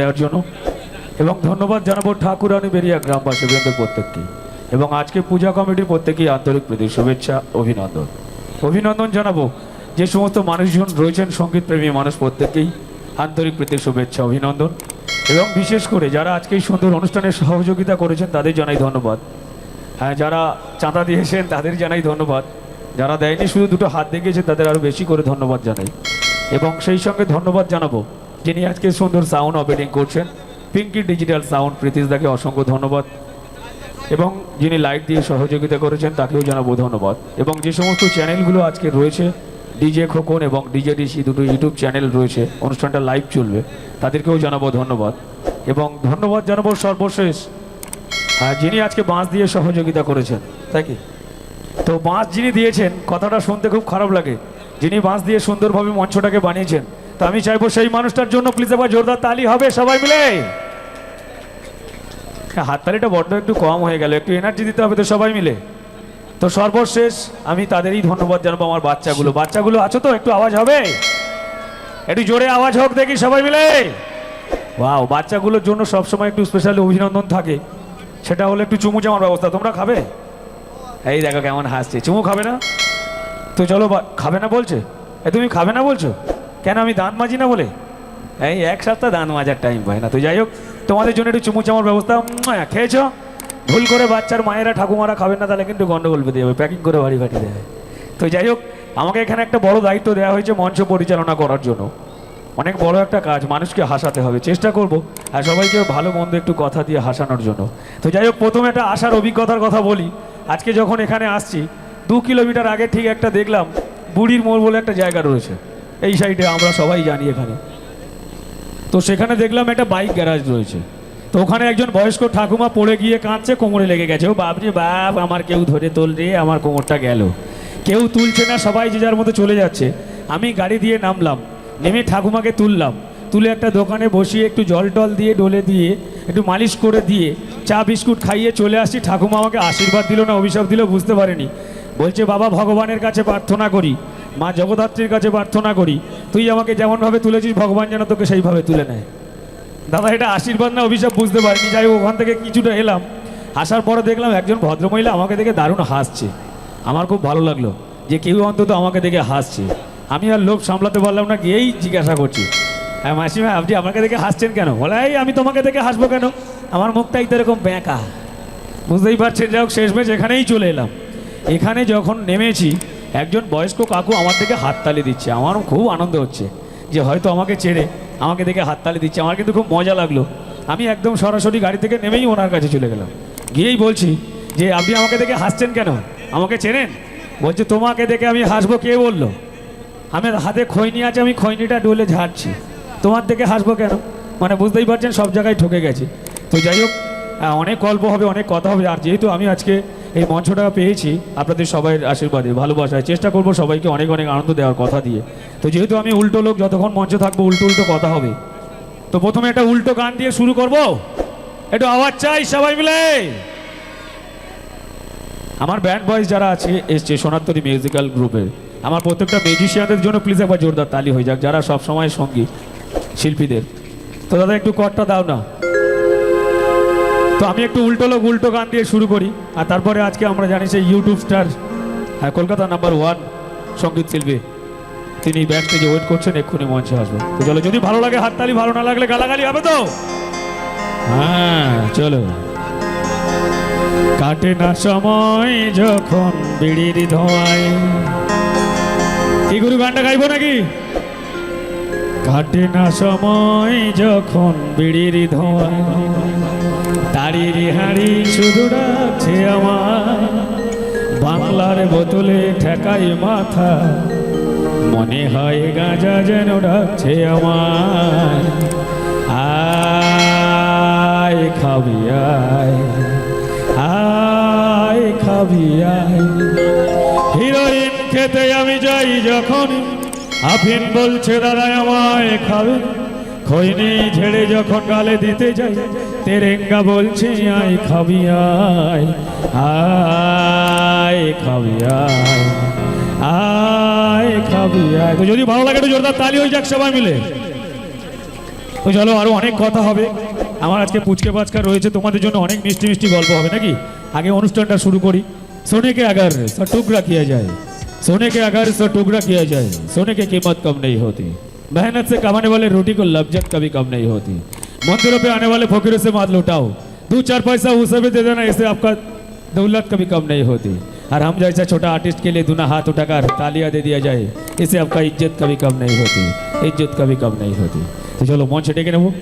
দেওয়ার জন্য। এবং ধন্যবাদ জানাব ঠাকুরানী বেরিয়া গ্রামবাসী বৃন্দ প্রত্যেককে। এবং আজকে পূজা কমিটির প্রত্যেকেই আন্তরিক প্রীতি, শুভেচ্ছা, অভিনন্দন। অভিনন্দন জানাব যে সমস্ত মানুষজন রয়েছেন সংগীত প্রেমী মানুষ প্রত্যেককেই। আন্তরিক প্রীতি, শুভেচ্ছা, অভিনন্দন। এবং বিশেষ করে যারা আজকে এই সুন্দর অনুষ্ঠানে সহযোগিতা করেছেন, তাদের জানাই ধন্যবাদ। হ্যাঁ যারা চাঁদা দিয়েছেন তাদের জানাই ধন্যবাদ। যারা দেয়নি, শুধু দুটো হাত দেখিয়েছে, তাদের আরও বেশি করে ধন্যবাদ জানাই। এবং সেই সঙ্গে ধন্যবাদ জানাব যিনি আজকে সুন্দর সাউন্ড অপারেটিং করছেন পিঙ্কি ডিজিটাল সাউন্ড প্রীতিশদাকে অসংখ্য ধন্যবাদ। এবং যিনি লাইট দিয়ে সহযোগিতা করেছেন তাকেও জানাব ধন্যবাদ। এবং যে সমস্ত চ্যানেলগুলো আজকে রয়েছে ডিজে খোকন এবং ডিজে ডিসি দুটো ইউটিউব চ্যানেল রয়েছে অনুষ্ঠানটা লাইভ চলবে তাদেরকেও জানাব ধন্যবাদ। এবং ধন্যবাদ জানাব সর্বশেষ হ্যাঁ যিনি আজকে বাঁশ দিয়ে সহযোগিতা করেছেন। তাই কি তো বাঁশ যিনি দিয়েছেন কথাটা শুনতে খুব খারাপ লাগে। যিনি বাঁশ দিয়ে সুন্দরভাবে মঞ্চটাকে বানিয়েছেন তো আমি চাইব সেই মানুষটার জন্য প্লিজ এবার জোরদার তালি হবে সবাই মিলে। হাততালিটা বড্ড একটু কম হয়ে গেল, একটু এনার্জি দিতে হবে তো সবাই মিলে। তো সর্বশেষ আমি তাদেরই ধন্যবাদ জানাব আমার বাচ্চাগুলো। বাচ্চাগুলো আছো তো? একটু আওয়াজ হবে? একটু জোরে আওয়াজ হোক দেখি সবাই মিলে। ওয়াও বাচ্চাগুলোর জন্য সবসময় একটু স্পেশাল অভিনন্দন থাকে। সেটা হলো একটু চুমু চামার ব্যবস্থা। তোমরা খাবে? এই দেখো কেমন হাসছে। চুমু খাবে না? তো চলো খাবে না বলছে? এ তুমি খাবে না বলছো? কেন আমি দান মাজি না বলে? এই এক সপ্তাহ দান মাজার টাইম পাই না। তো যাই হোক, তোমাদের জন্য একটু চুমু চামার ব্যবস্থা খেয়েছো? ভুল করে বাচ্চার মায়েরা ঠাকুমারা খাবেন না, তাহলে কিন্তু গন্ডগোল পেতে যাবে প্যাকিং করে বাড়ি পাঠিয়ে দেবে। তো যাই হোক, আমাকে এখানে একটা বড় দায়িত্ব দেওয়া হয়েছে মঞ্চ পরিচালনা করার জন্য। অনেক বড় একটা কাজ, মানুষকে হাসাতে হবে। চেষ্টা করব, আর সবাইকে ভালো মন্দ একটু কথা দিয়ে হাসানোর জন্য। তো যাই হোক, প্রথমে একটা আসার অভিজ্ঞতার কথা বলি। আজকে যখন এখানে আসছি, দু কিলোমিটার আগে ঠিক একটা দেখলাম, বুড়ির মোড় বলে একটা জায়গা রয়েছে। এই সাইডে আমরা সবাই জানি এখানে। তো সেখানে দেখলাম একটা বাইক গ্যারাজ রয়েছে। তো ওখানে একজন বয়স্ক ঠাকুমা পড়ে গিয়ে কাঁদছে, কোমরে লেগে গেছে। ও বাপরে বাপ, আমার কেউ ধরে তোল রে, আমার কোমরটা গেল। কেউ তুলছে না, সবাই যে যার মতো চলে যাচ্ছে। আমি গাড়ি দিয়ে নামলাম, নেমে ঠাকুমাকে তুললাম। তুলে একটা দোকানে বসিয়ে একটু জল টল দিয়ে, ডলে দিয়ে, একটু মালিশ করে দিয়ে, চা, বিস্কুট খাইয়ে চলে আসছি। ঠাকুমা আমাকে আশীর্বাদ দিল না, অভিশাপ দিল, বুঝতে পারিনি। বলছে, বাবা, ভগবানের কাছে প্রার্থনা করি। মা জগদ্ধাত্রীর কাছে প্রার্থনা করি, তুই আমাকে যেমনভাবে তুলেছিস, ভগবান যেন তোকে সেইভাবে তুলে নেয়। দাদা, এটা আশীর্বাদ না, অভিশাপ বুঝতে পারিনি। যাই ওখান থেকে কিছুটা এলাম। আসার পরে দেখলাম একজন ভদ্রমহিলা আমাকে দেখে দারুণ হাসছে। আমার খুব ভালো লাগল যে কেউ অন্তত আমাকে দেখে হাসছে। আমি আর লোভ সামলাতে পারলাম না, গিয়েই জিজ্ঞাসা করছি। হ্যাঁ মাসিমা, আপনি আমাকে দেখে হাসছেন কেন? বলে, এই, আমি তোমাকে দেখে হাসবো কেন? আমার মুখটাই তো এরকম ব্যাঁকা বুঝতেই পারছেন, যাই হোক, শেষমেশ এখানেই চলে এলাম। এখানে যখন নেমেছি একজন বয়স্ক কাকু আমার থেকে হাততালি দিচ্ছে। আমারও খুব আনন্দ হচ্ছে যে হয়তো আমাকে চেনে, আমাকে দেখে হাততালি দিচ্ছে। আমার কিন্তু খুব মজা লাগল। আমি একদম সরাসরি গাড়ি থেকে নেমেই ওনার কাছে চলে গেলাম। গিয়েই বলছি যে, আপনি আমাকে দেখে হাসছেন কেন? আমাকে চেনেন? বলছে, তোমাকে দেখে আমি হাসবো কে বলল? আমার হাতে খৈনি আছে, আমি খৈনিটা ডলে ঝাড়ছি। তোমার দেখে হাসবো কেন? মানে বুঝতেই পারছেন, সব জায়গায় ঠকে গেছে। তো যাই হোক অনেক গল্প হবে, অনেক কথা হবে। আর যেহেতু আমি আজকে এই মঞ্চটা পেয়েছি আপনাদের সবাই আশীর্বাদে, ভালোবাসায়। চেষ্টা করব সবাইকে অনেক অনেক আনন্দ দেওয়ার কথা দিয়ে। তো যেহেতু আমি উল্টো লোক, যতক্ষণ মঞ্চে থাকব উল্টো উল্টো কথা হবে। তো প্রথমে একটা উল্টো গান দিয়ে শুরু করব। একটু আওয়াজ চাই সবাই মিলে। আমার ব্যান্ড বয়েজ যারা আছে, এসছে সোনাত্তরী মিউজিক্যাল গ্রুপের আমার প্রত্যেকটা মিউজিশিয়ানদের জন্য প্লিজ একবার জোরদার তালি হয়ে যাক, যারা সব সময় সঙ্গী, শিল্পীদের। তো দাদা, একটু কটটা দাও না। তো আমি একটু উল্টো লোক, উল্টো গান দিয়ে শুরু করি। আর তারপরে আজকে আমরা জানি সেই ইউটিউব স্টার হ্যাঁ কলকাতা নাম্বার ওয়ান সংগীত শিল্পী। তিনি ব্যাক স্টেজে ওয়েট করছেন, এক্ষুনি মঞ্চে আসবে তো চলো, যদি ভালো লাগে হাততালি, ভালো না লাগলে গালাগালি হবে তো? হ্যাঁ চলো। কাটে না সময় যখন বিড়ির ধোঁয়ায়। কি গুরু গানটা গাইবো নাকি? কাটে না সময় যখন বিড়ির ধোঁয়ায় তারির হাড়ি শুধু রাখছে আমার বাংলার বোতলে ঠেকাই মাথা। মনে হয় গাঁজা যেন ডাকছে আমার আয় খাবি, আয়। আয় খাবি, আয়। হিরোইন খেতে আমি যাই যখন আফিন বলছে দাদা আমায় খাবে। খৈনি ঝেড়ে যখন গালে দিতে যাই তেরেঙ্গা বলছে, আয় খাবি, আয় আয় খাবি, আয় আয় খাবি, আয়। তো যদি ভালো লাগে তো জোরদার তালি হয়ে যাক সবাই মিলে। তো চলো আরও অনেক কথা হবে। আমার আজকে পুচকে পাচকা রয়েছে, তোমাদের জন্য অনেক মিষ্টি মিষ্টি গল্প হবে, নাকি? আগে অনুষ্ঠানটা শুরু করি। সোনে কে আগার টুকরা কিয়া যায়। सोने के अगर सौ टुकड़ा किया जाए। सोने की कीमत कम नहीं होती। मेहनत से कमाने वाले रोटी को लज्जत कभी कम नहीं होती। मंदिरों पे आने वाले फकीरों से मात लुटाओ। दो चार पैसा उसे भी दे देना, इससे आपका दौलत कभी कम नहीं होती। और हम जैसा छोटा आर्टिस्ट के लिए दुना हाथ उठाकर तालियाँ दे दिया जाए, इससे आपका इज़्ज़त कभी कम नहीं होती। इज़्ज़त कभी कम नहीं होती। तो चलो मन से डेके नेबो